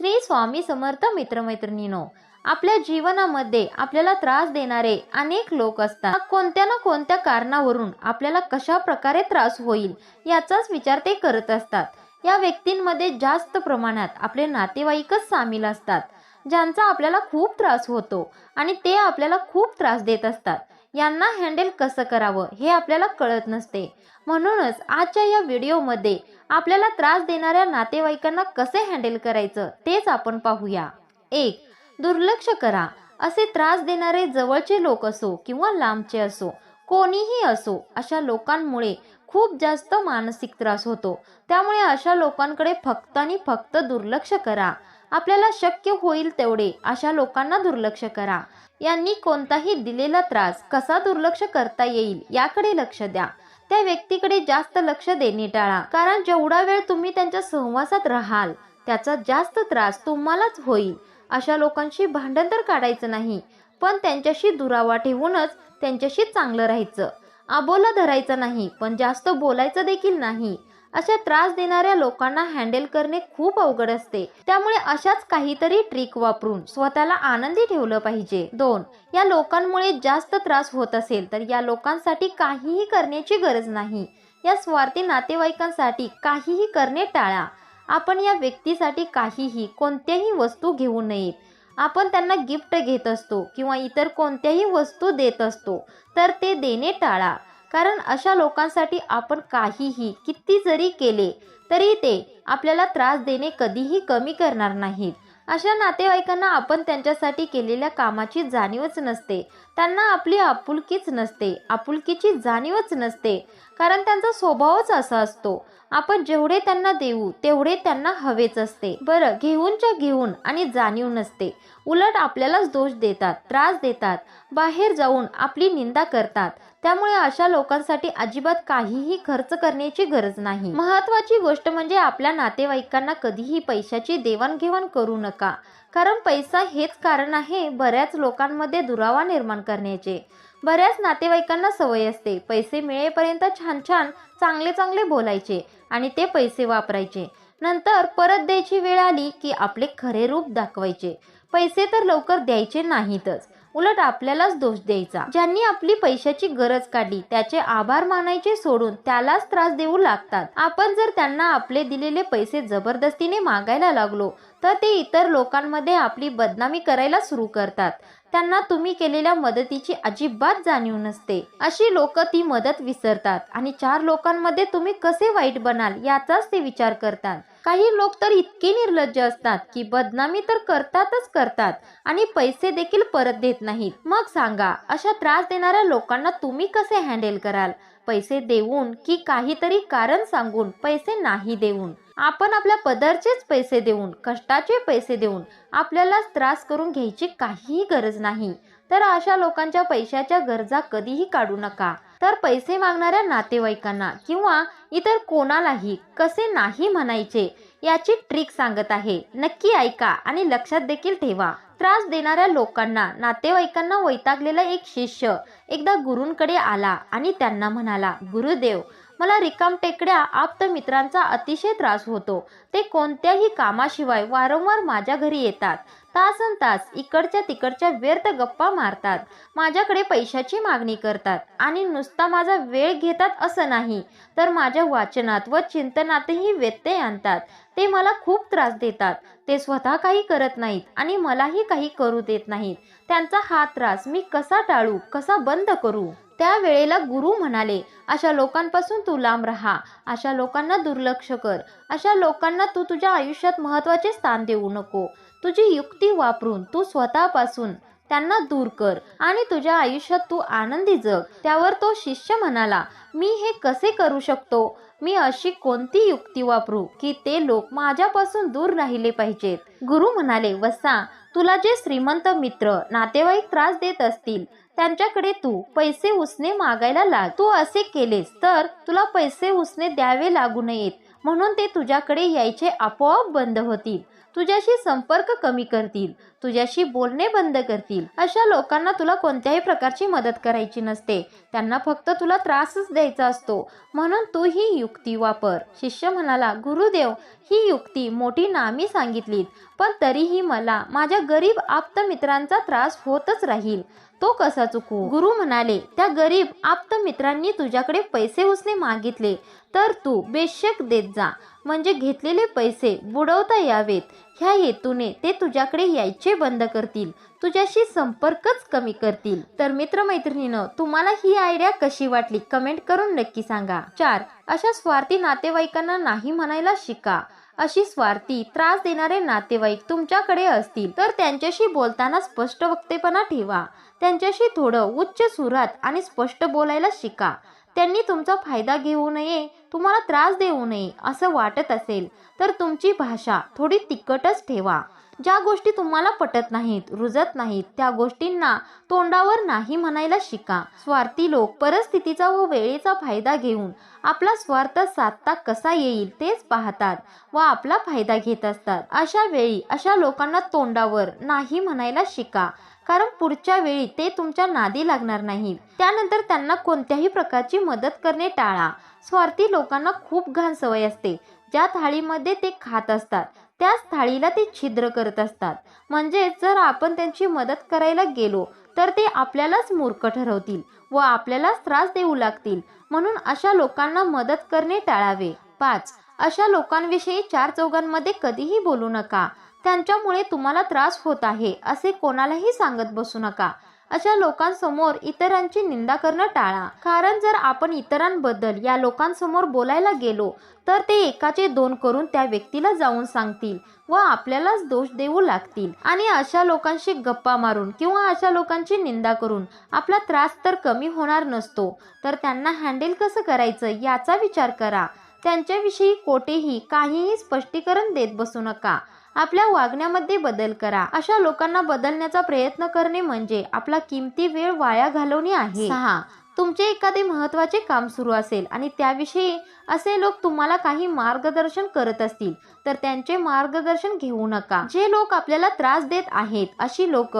श्री स्वामी समर्थ मित्रमैत्रिणीनो आपल्या जीवनामध्ये आपल्याला त्रास देणारे अनेक लोक असतात. कोणत्या ना कोणत्या कारणावरून आपल्याला कशा प्रकारे त्रास होईल याचाच विचार ते करत असतात. या व्यक्तींमध्ये जास्त प्रमाणात आपले नातेवाईकच सामील असतात ज्यांचा आपल्याला खूप त्रास होतो आणि ते आपल्याला खूप त्रास देत असतात. यांना हँडल कसं करावं हे आपल्याला कळत नसते. म्हणूनच आजच्या या व्हिडिओमध्ये आपल्याला त्रास देणाऱ्या नातेवाईकांना कसे हँडल करायचं तेच आपण पाहूया. एक दुर्लक्ष करा. असे त्रास देणारे जवळचे लोक असो किंवा लांबचे असो कोणीही असो अशा लोकांमुळे खूप जास्त मानसिक त्रास होतो. त्यामुळे अशा लोकांकडे फक्त आणि फक्त दुर्लक्ष करा. आपल्याला शक्य होईल तेवढे अशा लोकांना दुर्लक्ष करा. यांनी कोणताही दिलेला त्रास कसा दुर्लक्ष करता येईल याकडे लक्ष द्या. त्या व्यक्तीकडे जास्त लक्ष देणे टाळा. कारण जेवढा वेळ तुम्ही त्यांच्या सहवासात राहाल त्याचा जास्त त्रास तुम्हालाच होईल. अशा लोकांशी भांडण तर काढायचं नाही पण त्यांच्याशी दुरावा ठेवूनच त्यांच्याशी चांगलं राहायचं. आबोला धरायचं नाही पण जास्त बोलायचं देखील नाही. अशा त्रास देणाऱ्या लोकांना हँडल करणे खूप अवघड असते. त्यामुळे अशाच काहीतरी ट्रिक वापरून स्वतःला आनंदी ठेवलं पाहिजे. दोन या लोकांमुळे जास्त त्रास होत असेल तर या लोकांसाठी काहीही करण्याची गरज नाही. या स्वार्थी नातेवाईकांसाठी काहीही करणे टाळा. आपण या व्यक्तीसाठी काहीही कोणत्याही वस्तू घेऊ नयेत आपण त्यांना गिफ्ट घेत असतो किंवा इतर कोणत्याही वस्तू देत असतो तर ते देणे टाळा. कारण अशा लोकांसाठी आपण काहीही किती जरी केले तरी ते आपल्याला त्रास देणे कधीही कमी करणार नाहीत. अशा नातेवाईकांना आपण त्यांच्यासाठी केलेल्या कामाची जाणीवच नसते. त्यांना आपली आपुलकीच नसते. आपुलकीची जाणीवच नसते. कारण त्यांचा स्वभावच असा असतो. आपण जेवढे त्यांना देऊ तेवढे त्यांना हवेच असते. बरं घेऊनच्या घेऊन आणि जाणीव नसते. उलट आपल्यालाच दोष देतात त्रास देतात. बाहेर जाऊन आपली निंदा करतात. त्यामुळे अशा लोकांसाठी अजिबात काहीही खर्च करण्याची गरज नाही. महत्वाची गोष्ट म्हणजे आपल्या नातेवाईकांना कधीही पैशाची देवाणघेवाण करू नका. कारण पैसा हेच कारण आहे बऱ्याच लोकांमध्ये दुरावा निर्माण करण्याचे. बऱ्याच नातेवाईकांना सवय असते. पैसे मिळेपर्यंत छान छान चांगले चांगले बोलायचे आणि ते पैसे वापरायचे. नंतर परत द्यायची वेळ आली की आपले खरे रूप दाखवायचे. पैसे तर लवकर द्यायचे नाहीतच. उलट आपल्यालाच दोष द्यायचा. ज्यांनी आपली पैशाची गरज काढली त्याचे आभार मानायचे सोडून त्यालाच त्रास देऊ लागतात. आपण जर त्यांना आपले दिलेले पैसे जबरदस्तीने मागायला लागलो तर ते इतर लोकांमध्ये आपली बदनामी करायला सुरू करतात. त्यांना तुम्ही केलेल्या मदतीची अजिबात जाणीव नसते. अशी लोक ती मदत विसरतात आणि चार लोकांमध्ये तुम्ही कसे वाईट बनाल याचाच ते विचार करतात. काही लोक तर इतके निर्लज्ज असतात की बदनामी तर करतातच करतात आणि पैसे देखील परत देत नाहीत. मग सांगा अशा त्रास देणाऱ्या लोकांना तुम्ही कसे हँडल कराल? पैसे देऊन की काहीतरी कारण सांगून पैसे नाही देऊन? आपण आपल्या पदरचेच पैसे देऊन कष्टाचे पैसे देऊन आपल्यालाच त्रास करून घ्यायची काहीही गरज नाही. तर अशा लोकांच्या पैशाच्या गरजा कधीही काढू नका. तर पैसे मागणाऱ्या नातेवाईकांना किंवा इतर कोणालाही कसे नाही म्हणायचे याची ट्रिक सांगत आहे. नक्की ऐका आणि लक्षात देखील ठेवा. त्रास देणाऱ्या लोकांना नातेवाईकांना वैतागलेला एक शिष्य एकदा गुरूंकडे आला आणि त्यांना म्हणाला गुरुदेव मला रिकाम टेकड्या आप्त मित्रांचा अतिशय त्रास होतो. ते कोणत्याही कामाशिवाय वारंवार माझ्या घरी येतात. तासन तास इकडच्या तिकडच्या व्यर्थ गप्पा मारतात. माझ्याकडे पैशाची मागणी करतात आणि नुसता माझा वेळ घेतात असं नाही तर माझ्या वाचनात व चिंतनातही व्यत्यय आणतात. ते मला खूप त्रास देतात. ते स्वतः काही करत नाहीत आणि मलाही काही करू देत नाहीत. त्यांचा हा त्रास मी कसा टाळू कसा बंद करू? त्या वेळेला गुरु म्हणाले अशा लोकांपासून तू लांब राहा अशा लोकांना दुर्लक्ष कर अशा लोकांना तू तुझ्या आयुष्यात महत्त्वाचे स्थान देऊ नको. तुझी युक्ती वापरून तू स्वतःपासून त्यांना दूर कर आणि तुझ्या आयुष्यात तू आनंदी जग. त्यावर तो शिष्य म्हणाला मी हे कसे करू शकतो? मी अशी कोणती युक्ती वापरू की ते लोक माझ्यापासून दूर राहिले पाहिजेत? गुरु म्हणाले वसा तुला जे श्रीमंत मित्र नातेवाईक त्रास देत असतील त्यांच्याकडे तू पैसे उसने मागायला लाग. तू असे केलेस तर तुला पैसे उसने द्यावे लागू नयेत. म्हणून ते तुझ्याकडे यायचे आपोआप बंद होतील. तुझ्याशी संपर्क कमी करतील तुझ्याशी बोलणे बंद करतील. अशा लोकांना तुला कोणत्याही प्रकारची मदत करायची नसते. त्यांना फक्त तुला त्रासच द्यायचा असतो. म्हणून तू ही युक्ती वापर. शिष्य म्हणाला गुरुदेव ही युक्ती मोठी नामी सांगितलीत पण तरीही मला माझ्या गरीब आप्त मित्रांचा त्रास होतच राहील. तो कसा चुकू? गुरु म्हणाले त्या गरीब आप्त मित्रांनी तुझ्याकडे पैसे उसने मागितले तर तू बेशक देत जा. म्हणजे घेतलेले पैसे बुडवता यावेत. ह्या हेतूने ते तुझ्याकडे यायचे बंद करतील. तुझ्याशी संपर्कच कमी करतील. तर मित्रमैत्रिणीनं तुम्हाला ही आयडिया कशी वाटली? कमेंट करून नक्की सांगा. चार अशा स्वार्थी नातेवाईकांना नाही म्हणायला शिका. अशी स्वार्थी त्रास देणारे नातेवाईक तुमच्याकडे असतील तर त्यांच्याशी बोलताना स्पष्ट वक्तेपणा ठेवा. त्यांच्याशी थोडं उच्च सुरात आणि स्पष्ट बोलायला शिका. त्यांनी तुमचा फायदा घेऊ नये तुम्हाला त्रास देऊ नये असं वाटत असेल तर तुमची भाषा थोडी तिखटच ठेवा. ज्या गोष्टी तुम्हाला पटत नाहीत रुजत नाहीत त्या गोष्टींना तोंडावर नाही म्हणायला शिका. स्वार्थी लोक परिस्थितीचा व वेळेचा फायदा घेऊन आपला स्वार्थ साधता कसा येईल तेच पाहतात व आपला फायदा घेत असतात. अशा वेळी अशा लोकांना तोंडावर नाही म्हणायला शिका. कारण पुढच्या वेळी ते तुमच्या नादी लागणार नाहीत त्यानंतर त्यांना कोणत्याही प्रकारची मदत करणे टाळा. स्वार्थी लोकांना खूप घाण सवय असते. ज्या थाळीमध्ये ते खात असतात त्याच थाळीला ते छिद्र करत असतात. म्हणजे जर आपण त्यांची मदत करायला गेलो तर ते आपल्यालाच मूर्ख ठरवतील व आपल्यालाच त्रास देऊ लागतील. म्हणून अशा लोकांना मदत करणे टाळावे. पाच अशा लोकांविषयी चार चौघांमध्ये कधीही बोलू नका. त्यांच्यामुळे तुम्हाला त्रास होत आहे असे कोणालाही सांगत बसू नका. अशा लोकांसमोर इतरांची निंदा करणं टाळा. कारण जर आपण इतरांबद्दल या लोकांसमोर बोलायला गेलो तर ते एकाचे दोन करून त्या व्यक्तीला जाऊन सांगतील व आपल्यालाच दोष देऊ लागतील. आणि अशा लोकांशी गप्पा मारून किंवा अशा लोकांची निंदा करून आपला त्रास तर कमी होणार नसतो तर त्यांना हँडल कसं करायचं याचा विचार करा. त्यांच्याविषयी कोठेही काहीही स्पष्टीकरण देत बसू नका. आपल्या वागण्यामध्ये बदल करा. अशा लोकांना बदलण्याचा प्रयत्न करणे म्हणजे आपला किमती वेळ वाया घालवणे आहे. सहा. तुमचे एखादे महत्त्वाचे काम सुरू असेल आणि त्याविषयी असे लोक तुम्हाला काही मार्गदर्शन करत असतील तर त्यांचे मार्गदर्शन घेऊ नका. जे लोक आपल्याला त्रास देत आहेत अशी लोक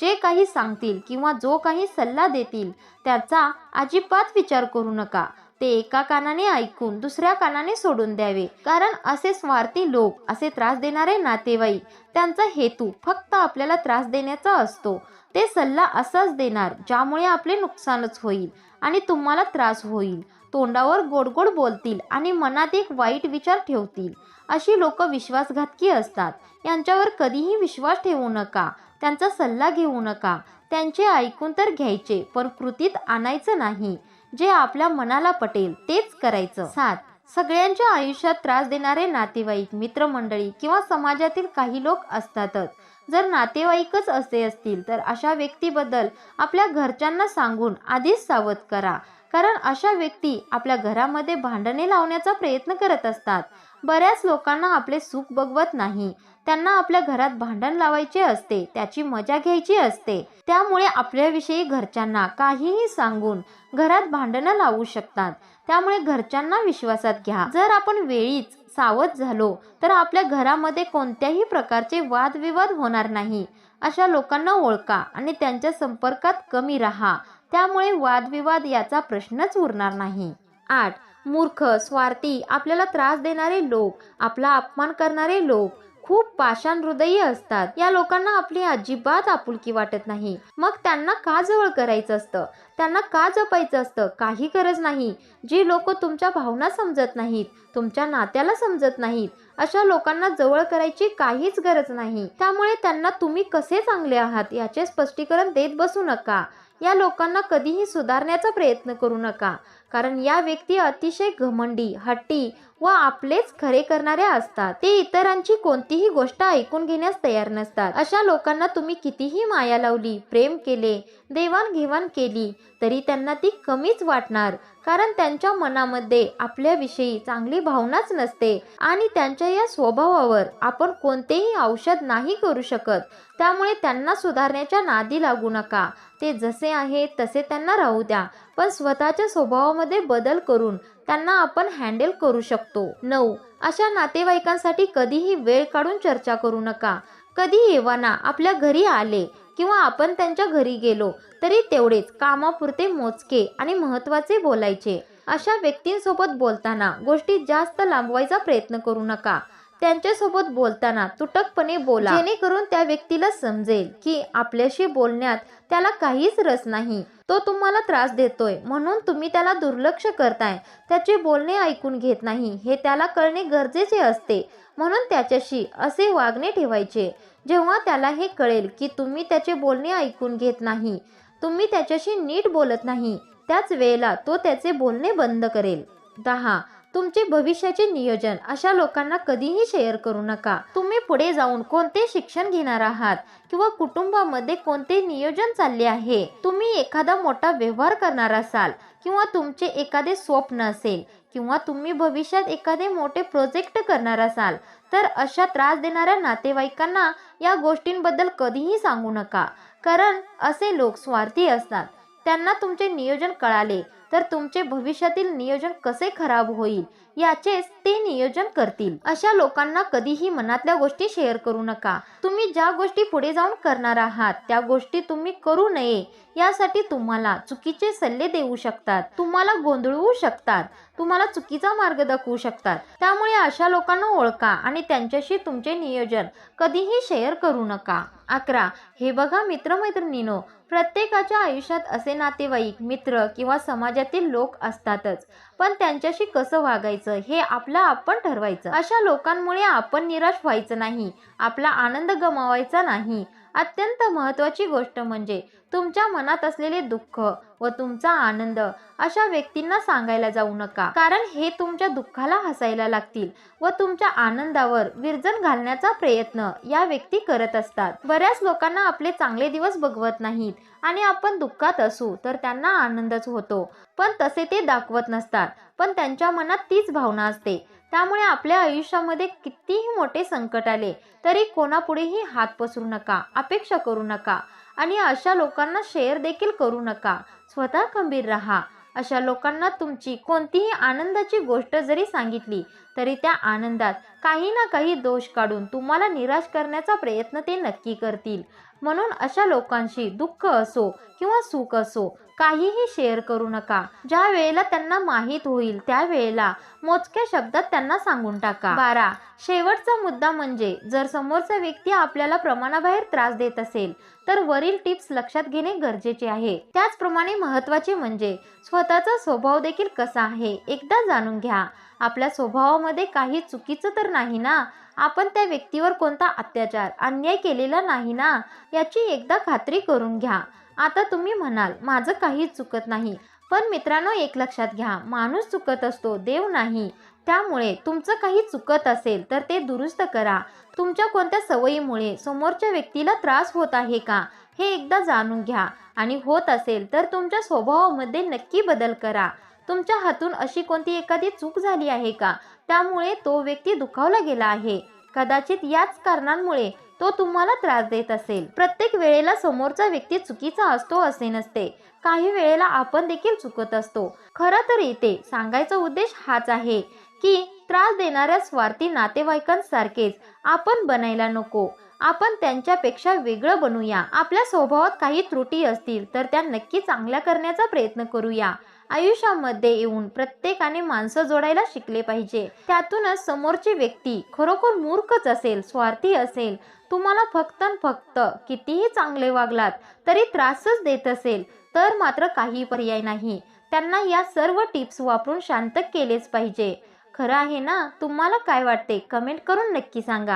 जे काही सांगतील किंवा जो काही सल्ला देतील त्याचा अजिबात विचार करू नका. ते एका कानाने ऐकून दुसऱ्या कानाने सोडून द्यावे. कारण असे स्वार्थी लोक असे त्रास देणारे नातेवाईक त्यांचा हेतू फक्त आपल्याला त्रास देण्याचा असतो. ते सल्ला असाच देणार ज्यामुळे आपले नुकसानच होईल आणि तुम्हाला त्रास होईल. तोंडावर गोडगोड बोलतील आणि मनात एक वाईट विचार ठेवतील. अशी लोक विश्वासघातकी असतात. यांच्यावर कधीही विश्वास ठेवू नका. त्यांचा सल्ला घेऊ नका. त्यांचे ऐकून तर घ्यायचे पण कृतीत आणायचं नाही. जे आपल्या मनाला पटेल तेच करायचं. सात. सगळ्यांच्या आयुष्यात त्रास देणारे नातेवाईक मित्रमंडळी किंवा समाजातील काही लोक असतातच. जर नातेवाईकच असे असतील तर अशा व्यक्तीबद्दल आपल्या घरच्यांना सांगून आधीच सावध करा. कारण अशा व्यक्ती आपल्या घरामध्ये भांडणे लावण्याचा प्रयत्न करत असतात. बऱ्याच लोकांना आपले सुख बघवत नाही. त्यांना आपल्या घरात भांडण लावायचे असते त्याची मजा घ्यायची असते. त्यामुळे आपल्याविषयी घरच्यांना काहीही सांगून घरात भांडणं लावू शकतात. त्यामुळे घरच्यांना विश्वासात घ्या. जर आपण वेळीच सावध झालो तर आपल्या घरामध्ये कोणत्याही प्रकारचे वादविवाद होणार नाही. अशा लोकांना ओळखा आणि त्यांच्या संपर्कात कमी राहा. त्यामुळे वादविवाद याचा प्रश्नच उरणार नाही. आठ. मूर्ख स्वार्थी आपल्याला त्रास देणारे लोक आपला अपमान करणारे लोक खूप पाषाण हृदयी असतात. या लोकांना आपली अजिबात आपुलकी वाटत नाही. मग त्यांना का जवळ करायचं असतं? त्यांना का जपायचं असतं? काही गरज नाही. जी लोक तुमच्या भावना समजत नाहीत तुमच्या नात्याला समजत नाहीत अशा लोकांना जवळ करायची काहीच गरज नाही. त्यामुळे त्यांना तुम्ही कसे चांगले आहात याचे स्पष्टीकरण देत बसू नका. या लोकांना कधीही सुधारण्याचा प्रयत्न करू नका. कारण या व्यक्ती अतिशय घमंडी हट्टी व आपलेच खरे करणाऱ्या असतात. ते इतरांची कोणतीही गोष्ट ऐकून घेण्यास तयार नसतात. अशा लोकांना तुम्ही कितीही माया लावली प्रेम केले देवाणघेवाण केली तरी त्यांना ती कमीच वाटणार. कारण त्यांच्या मनामध्ये आपल्याविषयी चांगली भावनाच नसते आणि त्यांच्या या स्वभावावर आपण कोणतेही औषध नाही करू शकत. त्यामुळे त्यांना सुधारण्याच्या नादी लागू नका. ते जसे आहे तसे त्यांना राहू द्या. पण स्वतःच्या स्वभावामध्ये बदल करून त्यांना आपण हँडल करू शकतो. नऊ. अशा नातेवाईकांसाठी कधीही वेळ काढून चर्चा करू नका. कधी येवाना आपल्या घरी आले किंवा आपण त्यांच्या घरी गेलो तरी तेवढेच कामापुरते मोजके आणि महत्त्वाचे बोलायचे. अशा व्यक्तींसोबत बोलताना गोष्टी जास्त लांबवायचा प्रयत्न करू नका. त्यांच्यासोबत बोलताना तुटकपणे बोला. जेणेकरून त्या व्यक्तीला समजेल की आपल्याशी बोलण्यात त्याला काहीच रस नाही. तो तुम्हाला त्रास देतोय. म्हणून तुम्ही त्याला दुर्लक्ष करताय. त्याचे बोलणे ऐकून घेत नाही. हे त्याला कळणे गरजेचे असते. म्हणून त्याच्याशी असे वागणे ठेवायचे. जेव्हा त्याला हे कळेल की तुम्ही त्याचे बोलणे ऐकून घेत नाही तुम्ही त्याच्याशी नीट बोलत नाही त्याच वेळेला तो त्याचे बोलणे बंद करेल. दहा. तुमचे भविष्याचे नियोजन अशा लोकांना कधीही शेअर करू नका. तुम्ही पुढे जाऊन कोणते शिक्षण घेणार आहात किंवा कुटुंबामध्ये कोणते नियोजन चालले आहे? तुम्ही एखादा मोठा व्यवहार करणार असाल किंवा तुमचे एखादे स्वप्न असेल किंवा तुम्ही भविष्यात एखादे मोठे प्रोजेक्ट करणार असाल तर अशा त्रास देणाऱ्या नातेवाईकांना या गोष्टींबद्दल कधीही सांगू नका. कारण असे लोक स्वार्थी असतात. त्यांना तुमचे नियोजन कळाले. तर तुमचे भविष्यातील नियोजन कसे खराब होईल याचेच ते नियोजन करतील. अशा लोकांना कधीही मनातल्या गोष्टी शेअर करू नका. तुम्ही ज्या गोष्टी पुढे जाऊन करणार आहात त्या गोष्टी तुम्ही करू नये यासाठी तुम्हाला चुकीचे सल्ले देऊ शकतात. तुम्हाला गोंधळवू शकतात. तुम्हाला चुकीचा मार्ग दाखवू शकतात. त्यामुळे अशा लोकांना ओळखा आणि त्यांच्याशी तुमचे नियोजन कधीही शेअर करू नका. अकरा हे बघा मित्रमैत्रिणीनो प्रत्येकाच्या आयुष्यात असे नातेवाईक मित्र किंवा समाजातील लोक असतातच. पण त्यांच्याशी कसं वागायचं हे आपलं आपण ठरवायचं. अशा लोकांमुळे आपण निराश व्हायचं नाही आपला आनंद गमावायचा नाही. अत्यंत महत्त्वाची गोष्ट म्हणजे तुमच्या मनात असलेले दुःख व तुमचा आनंद अशा व्यक्तींना सांगायला जाऊ नका. कारण हे तुमच्या दुःखाला हसायला लागतील व तुमच्या आनंदावर विरजन घालण्याचा प्रयत्न या व्यक्ती करत असतात. बऱ्याच लोकांना आपले चांगले दिवस बघवत नाहीत आणि आपण दुःखात असू तर त्यांना आनंदच होतो. पण तसे ते दाखवत नसतात. पण त्यांच्या मनात तीच भावना असते. त्यामुळे आपल्या आयुष्यामध्ये कितीही मोठे संकट आले तरी कोणापुढेही हात पसरू नका अपेक्षा करू नका. आणि अशा लोकांना शेअर देखील करू नका. स्वतः खंबीर राहा. अशा लोकांना तुमची कोणतीही आनंदाची गोष्ट जरी सांगितली तरी त्या आनंदात काही ना काही दोष काढून तुम्हाला निराश करण्याचा प्रयत्न ते नक्की करतील. म्हणून अशा लोकांशी दुःख असो किंवा सुख असो काहीही शेअर करू नका. ज्या वेळेला त्यांना माहीत होईल त्या वेळेला मोजक्या शब्दात त्यांना सांगून टाका. बारा. शेवटचा मुद्दा म्हणजे जर समोरचा व्यक्ती आपल्याला प्रमाणाबाहेर त्रास देत असेल तर वरील टिप्स लक्षात घेणे गरजेचे आहे. त्याचप्रमाणे महत्त्वाचे म्हणजे स्वतःचा स्वभाव देखील कसा आहे एकदा जाणून घ्या. आपल्या स्वभावामध्ये काही चुकीचं तर नाही ना? आपण त्या व्यक्तीवर कोणता अत्याचार अन्याय केलेला नाही ना? याची एकदा खात्री करून घ्या. आता तुम्ही म्हणाल माझं काहीच चुकत नाही. पण मित्रांनो एक लक्षात घ्या माणूस चुकत असतो देव नाही. त्यामुळे तुमचं काही चुकत असेल तर ते दुरुस्त करा. तुमच्या कोणत्या सवयीमुळे समोरच्या व्यक्तीला त्रास होत आहे का हे एकदा जाणून घ्या. आणि होत असेल तर तुमच्या स्वभावामध्ये नक्की बदल करा. तुमच्या हातून अशी कोणती एखादी चूक झाली आहे का? त्यामुळे तो व्यक्ती दुखावला गेला आहे. कदाचित याच कारणांमुळे तो तुम्हाला त्रास देत असेल. प्रत्येक वेळेला समोरचा व्यक्ती चुकीचा असतो असे नसते. काही वेळेला आपण देखील चुकत असतो. खरं तर इथे सांगायचा उद्देश हाच आहे की त्रास देणाऱ्या स्वार्थी नातेवाईकांसारखेच आपण बनायला नको. आपण त्यांच्यापेक्षा वेगळं बनूया. आपल्या स्वभावात काही त्रुटी असतील तर त्या नक्की चांगल्या करण्याचा प्रयत्न करूया. आयुष्यामध्ये येऊन प्रत्येकाने माणसं जोडायला शिकले पाहिजे. त्यातूनच समोरची व्यक्ती खरोखर मूर्खच असेल स्वार्थी असेल तुम्हाला फक्त फक्त कितीही चांगले वागलात तरी त्रासच देत असेल तर मात्र काही पर्याय नाही. त्यांना या सर्व टिप्स वापरून शांत केलेच पाहिजे. खरं आहे ना? तुम्हाला काय वाटते? कमेंट करून नक्की सांगा.